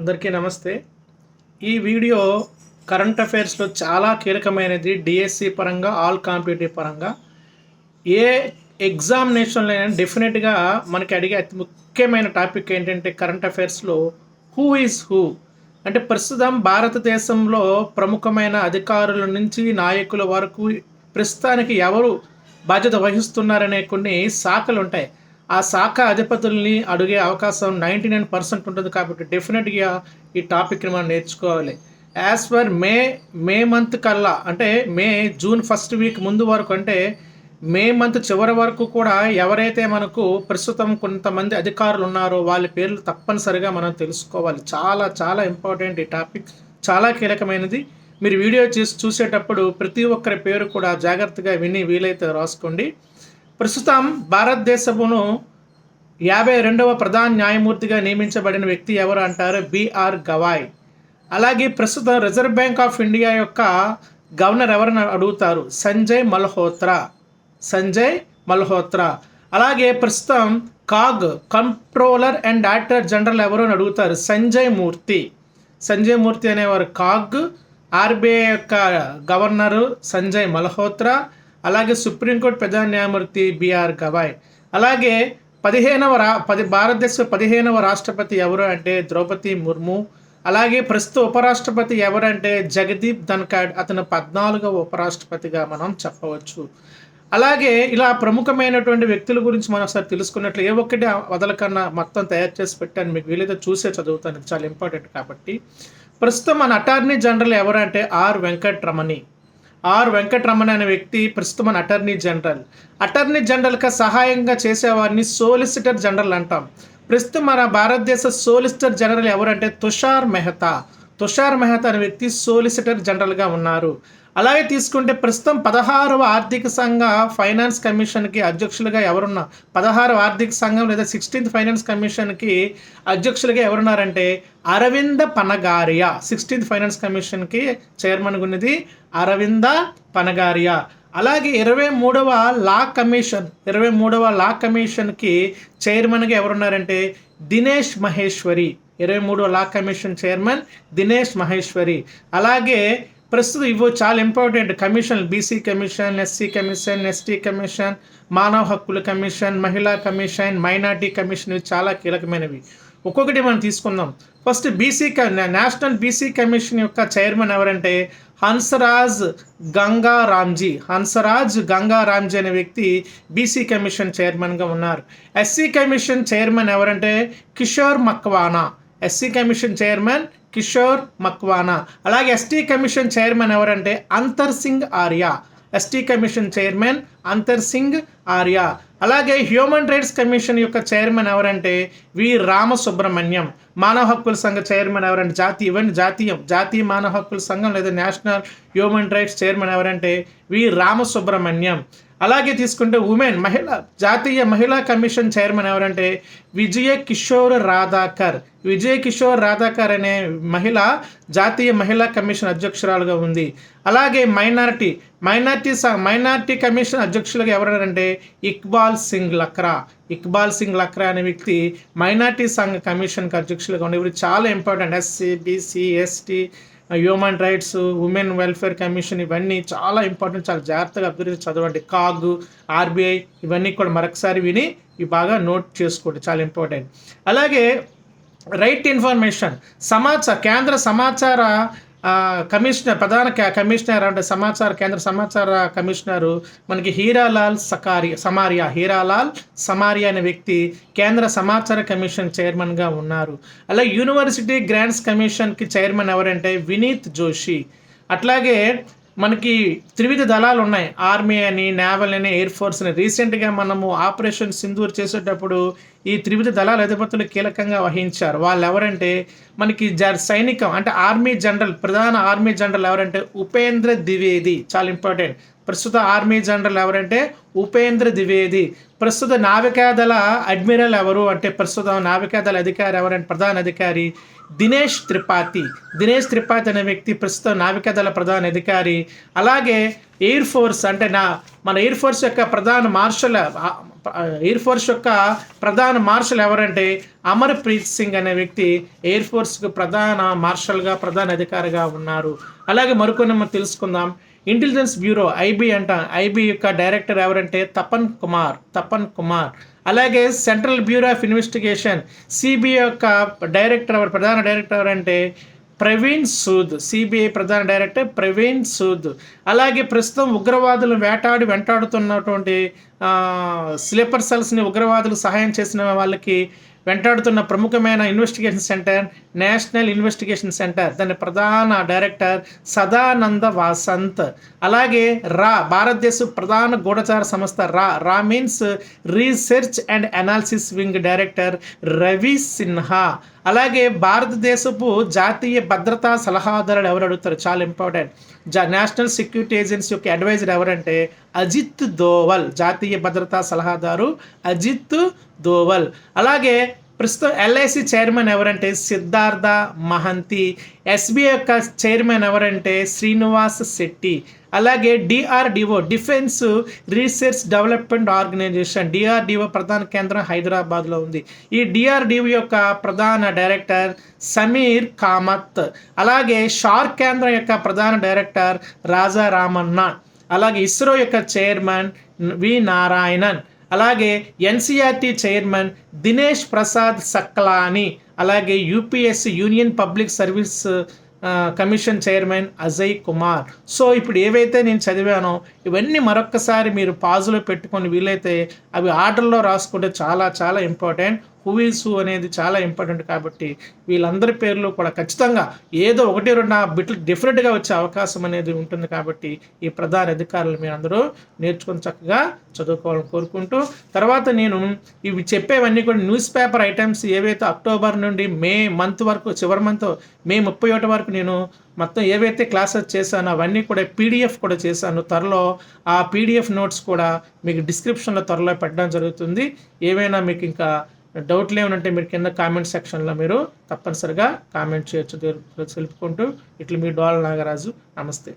అందరికీ నమస్తే. ఈ వీడియో కరెంట్ అఫైర్స్లో చాలా కీలకమైనది డిఎస్సి పరంగా ఆల్ కాంపిటేటివ్ పరంగా. ఏ ఎగ్జామినేషన్లో అయినా డెఫినెట్గా మనకి అడిగే అతి ముఖ్యమైన టాపిక్ ఏంటంటే కరెంట్ అఫైర్స్లో హూ ఈజ్ హూ. అంటే ప్రస్తుతం భారతదేశంలో ప్రముఖమైన అధికారుల నుంచి నాయకుల వరకు ప్రస్తుతానికి ఎవరు బాధ్యత వహిస్తున్నారనే కొన్ని శాఖలు ఉంటాయి ఆ శాఖ అధిపతుల్ని అడిగే అవకాశం నైంటీ నైన్ పర్సెంట్ ఉంటుంది కాబట్టి డెఫినెట్గా ఈ టాపిక్ని మనం నేర్చుకోవాలి. As per May May month కల్లా అంటే మే జూన్ ఫస్ట్ వీక్ ముందు వరకు అంటే మే మంత్ చివరి వరకు కూడా ఎవరైతే మనకు ప్రస్తుతం కొంతమంది అధికారులు ఉన్నారో వాళ్ళ పేర్లు తప్పనిసరిగా మనం తెలుసుకోవాలి. చాలా చాలా ఇంపార్టెంట్ ఈ టాపిక్ చాలా కీలకమైనది. మీరు వీడియో చూసి చూసేటప్పుడు ప్రతి ఒక్కరి పేరు కూడా జాగ్రత్తగా విని వీలైతే రాసుకోండి. ప్రస్తుతం భారతదేశమును యాభై రెండవ ప్రధాన న్యాయమూర్తిగా నియమించబడిన వ్యక్తి ఎవరు అంటారు? B R Gavai. అలాగే ప్రస్తుతం రిజర్వ్ బ్యాంక్ ఆఫ్ ఇండియా యొక్క గవర్నర్ ఎవరిని అడుగుతారు? సంజయ్ మల్హోత్రా. సంజయ్ మల్హోత్రా. అలాగే ప్రస్తుతం CAG controller and director general ఎవరు అని అడుగుతారు? సంజయ్ మూర్తి. సంజయ్ మూర్తి అనేవారు కాగ్ ఆర్బీఐ యొక్క గవర్నరు సంజయ్ మల్హోత్రా అలాగే సుప్రీంకోర్టు ప్రధాన న్యాయమూర్తి బిఆర్ గవాయ్. అలాగే పదిహేనవ రా పది భారతదేశ పదిహేనవ రాష్ట్రపతి ఎవరు అంటే ద్రౌపది ముర్ము. అలాగే ప్రస్తుత ఉపరాష్ట్రపతి ఎవరంటే జగదీప్ ధన్ఖడ్ అతను పద్నాలుగవ ఉపరాష్ట్రపతిగా మనం చెప్పవచ్చు. అలాగే ఇలా ప్రముఖమైనటువంటి వ్యక్తుల గురించి మనం ఒకసారి తెలుసుకున్నట్లు ఏ ఒక్కటి వదలకన్నా మొత్తం తయారు చేసి పెట్టాను మీకు వీలైతే చూసే చదువుతాను చాలా ఇంపార్టెంట్ కాబట్టి. ప్రస్తుతం మన అటార్నీ జనరల్ ఎవరంటే ఆర్ వెంకట్రమణి. ఆర్ వెంకటరమణ అనే వ్యక్తి ప్రస్తుతం అటర్నీ జనరల్. అటర్నీ జనరల్గా సహాయంగా చేసేవారిని సోలిసిటర్ జనరల్ అంటాం. ప్రస్తుతం మన భారతదేశ సోలిసిటర్ జనరల్ ఎవరంటే తుషార్ మెహతా. తుషార్ మెహతా అనే వ్యక్తి సోలిసిటర్ జనరల్గా ఉన్నారు. అలాగే తీసుకుంటే ప్రస్తుతం పదహారవ ఆర్థిక సంఘ ఫైనాన్స్ కమిషన్కి అధ్యక్షులుగా ఎవరున్నా పదహారవ ఆర్థిక సంఘం లేదా సిక్స్టీన్త్ ఫైనాన్స్ కమిషన్కి అధ్యక్షులుగా ఎవరున్నారంటే అరవింద పనగారియా సిక్స్టీన్త్ ఫైనాన్స్ కమిషన్కి చైర్మన్ ఉన్నది అరవింద పనగారియా. అలాగే ఇరవై మూడవ లా కమిషన్ ఇరవై మూడవ లా కమిషన్కి చైర్మన్గా ఎవరున్నారంటే దినేష్ మహేశ్వరి. ఇరవై మూడవ law commission chairman Dinesh Maheshwari. అలాగే ప్రస్తుతం ఇవి చాలా important commission BC commission SC commission ST commission మానవ హక్కుల కమిషన్ మహిళా కమిషన్ మైనార్టీ కమిషన్ ఇవి చాలా కీలకమైనవి. ఒక్కొక్కటి మనం తీసుకుందాం. First BC national BC commission యొక్క చైర్మన్ ఎవరంటే హన్సరాజ్ గంగా రామ్జీ హన్సరాజ్ గంగా రామ్జీ అనే వ్యక్తి బీసీ కమిషన్ చైర్మన్గా ఉన్నారు. ఎస్సీ కమిషన్ చైర్మన్ ఎవరంటే Kishore Makwana. SC commission chairman Kishore Makwana. అలాగే ఎస్టీ కమిషన్ చైర్మన్ ఎవరంటే Antar Singh Arya. ST commission chairman Antar Singh Arya. అలాగే హ్యూమన్ రైట్స్ కమిషన్ యొక్క చైర్మన్ ఎవరంటే వి రామసుబ్రహ్మణ్యం. మానవ హక్కుల సంఘ చైర్మన్ ఎవరంటే జాతీయ ఇవన్నీ జాతీయం. జాతీయ మానవ హక్కుల సంఘం లేదా నేషనల్ హ్యూమన్ రైట్స్ చైర్మన్ ఎవరంటే వి రామసుబ్రహ్మణ్యం. అలాగే తీసుకుంటే ఉమెన్ మహిళ జాతీయ మహిళా కమిషన్ చైర్మన్ ఎవరంటే విజయ కిషోర్ రాధాకర్. విజయ కిషోర్ రాధాకర్ అనే మహిళ జాతీయ మహిళా కమిషన్ అధ్యక్షురాలుగా ఉంది. అలాగే మైనారిటీ మైనార్టీ మైనార్టీ కమిషన్ అధ్యక్షులుగా ఎవరంటే ఇక్బాల్ సింగ్ లక్రా. ఇక్బాల్ సింగ్ లక్రా అనే వ్యక్తి మైనార్టీ సంఘ కమిషన్కి అధ్యక్షులుగా ఉండే. ఇవి చాలా important. SC BC ST human rights women welfare commission ఇవన్నీ చాలా ఇంపార్టెంట్ చాలా జాగ్రత్తగా అభివృద్ధి చదవండి. కాగ్ ఆర్బీఐ ఇవన్నీ కూడా మరొకసారి విని ఇవి బాగా నోట్ చేసుకోండి. చాలా ఇంపార్టెంట్ అలాగే రైట్ ఇన్ఫర్మేషన్ సమాచార కేంద్ర సమాచార కమిషనర్ ప్రధాన కమిషనర్ అంటే సమాచార కేంద్ర సమాచార కమిషనరు మనకి హీరాలాల్ సకారి సమారియా హీరాలాల్ సమారియా అనే వ్యక్తి కేంద్ర సమాచార కమిషన్ చైర్మన్గా ఉన్నారు. అలాగే యూనివర్సిటీ గ్రాంట్స్ కమిషన్కి చైర్మన్ ఎవరంటే వినీత్ జోషి. అట్లాగే మనకి త్రివిధ దళాలు ఉన్నాయి. ఆర్మీ అని నేవల్ అని ఎయిర్ ఫోర్స్ అని. రీసెంట్గా మనము ఆపరేషన్ సింధూర్ చేసేటప్పుడు ఈ త్రివిధ దళాల అధిపతులు కీలకంగా వహించారు. వాళ్ళు ఎవరంటే మనకి జ సైనికం అంటే ఆర్మీ జనరల్ ప్రధాన ఆర్మీ జనరల్ ఎవరంటే ఉపేంద్ర ద్వివేది. చాలా ఇంపార్టెంట్ ప్రస్తుత ఆర్మీ జనరల్ ఎవరంటే ఉపేంద్ర ద్వివేది. ప్రస్తుత నావికాదళ అడ్మిరల్ ఎవరు అంటే ప్రస్తుతం నావికాదళ అధికారి ఎవరంటే ప్రధాన అధికారి దినేష్ త్రిపాఠి. దినేష్ త్రిపాఠి అనే వ్యక్తి ప్రస్తుతం నావికాదళ ప్రధాన అధికారి. అలాగే ఎయిర్ ఫోర్స్ అంటే నా మన ఎయిర్ ఫోర్స్ యొక్క ప్రధాన మార్షల్ ఎయిర్ ఫోర్స్ యొక్క ప్రధాన మార్షల్ ఎవరంటే అమర్ప్రీత్ సింగ్ అనే వ్యక్తి ఎయిర్ ఫోర్స్కు ప్రధాన మార్షల్గా ప్రధాన అధికారిగా ఉన్నారు. అలాగే మరికొన్ని మనం తెలుసుకుందాం. ఇంటెలిజెన్స్ బ్యూరో ఐబీ అంట ఐబీ యొక్క డైరెక్టర్ ఎవరంటే తపన్ కుమార్ తపన్ కుమార్. అలాగే central bureau of investigation CBI యొక్క డైరెక్టర్ ఎవరు? ప్రధాన డైరెక్టర్ ఎవరంటే ప్రవీణ్ సూద్. సిబిఐ ప్రధాన డైరెక్టర్ ప్రవీణ్ సూద్. అలాగే ప్రస్తుతం ఉగ్రవాదులు వేటాడి వెంటాడుతున్నటువంటి స్లీపర్ సెల్స్ని ఉగ్రవాదులు సహాయం చేసిన వాళ్ళకి వెంటాడుతున్న ప్రముఖమైన investigation centre national investigation centre. దాని ప్రధాన డైరెక్టర్ సదానంద వాసంత్. అలాగే రా భారతదేశ ప్రధాన గూఢచార సంస్థ రా రా means research and analysis wing director Ravi Sinha. అలాగే భారతదేశపు జాతీయ భద్రతా సలహాదారుడు ఎవరు అడుగుతారు? చాలా ఇంపార్టెంట్. జా నేషనల్ సెక్యూరిటీ ఏజెన్సీ యొక్క అడ్వైజర్ ఎవరంటే అజిత్ దోవల్ జాతీయ భద్రతా సలహాదారు అజిత్ దోవల్. అలాగే ప్రస్తుతం ఎల్ఐసి చైర్మన్ ఎవరంటే సిద్ధార్థ మహంతి ఎస్బీఐ యొక్క చైర్మన్ ఎవరంటే శ్రీనివాస్ శెట్టి అలాగే DRDO defence research development organisation DRDO ప్రధాన కేంద్రం హైదరాబాద్లో ఉంది. ఈ డిఆర్డిఓ యొక్క ప్రధాన డైరెక్టర్ సమీర్ కామత్ అలాగే షార్క్ కేంద్రం యొక్క ప్రధాన డైరెక్టర్ రాజా రామన్న అలాగే ఇస్రో యొక్క చైర్మన్ వి నారాయణన్. అలాగే ఎన్సీఆర్టీ చైర్మన్ దినేష్ ప్రసాద్ సక్లాని అలాగే UPSC union public service commission chairman Ajay Kumar. So ఇప్పుడు ఏవైతే నేను చదివానో ఇవన్నీ మరొక్కసారి మీరు పాజులో పెట్టుకొని వీలైతే అవి ఆర్డర్లో రాసుకుంటే చాలా చాలా ఇంపార్టెంట్. హూ అనేది చాలా ఇంపార్టెంట్ కాబట్టి వీళ్ళందరి పేర్లు కూడా ఖచ్చితంగా ఏదో ఒకటి రెండు ఆ బిట్లు డిఫరెంట్గా వచ్చే అవకాశం అనేది ఉంటుంది కాబట్టి ఈ ప్రధాన అధికారులు మీరు అందరూ నేర్చుకుని చక్కగా చదువుకోవాలని కోరుకుంటూ తర్వాత నేను ఇవి చెప్పేవన్నీ కూడా న్యూస్ పేపర్ ఐటమ్స్ ఏవైతే అక్టోబర్ నుండి మే మంత్ వరకు చివరి మంత్ మే ముప్పై ఒకటి వరకు నేను మొత్తం ఏవైతే క్లాసెస్ చేశానో అవన్నీ కూడా పీడిఎఫ్ కూడా చేశాను. త్వరలో ఆ పీడిఎఫ్ నోట్స్ కూడా మీకు డిస్క్రిప్షన్లో త్వరలో పెట్టడం జరుగుతుంది. ఏవైనా మీకు ఇంకా డౌట్లు ఏమనంటే మీరు కింద కామెంట్ సెక్షన్లో మీరు తప్పనిసరిగా కామెంట్ చేయొచ్చు తెలుపుకుంటూ ఇట్లా మీ డోల నాగరాజు. నమస్తే.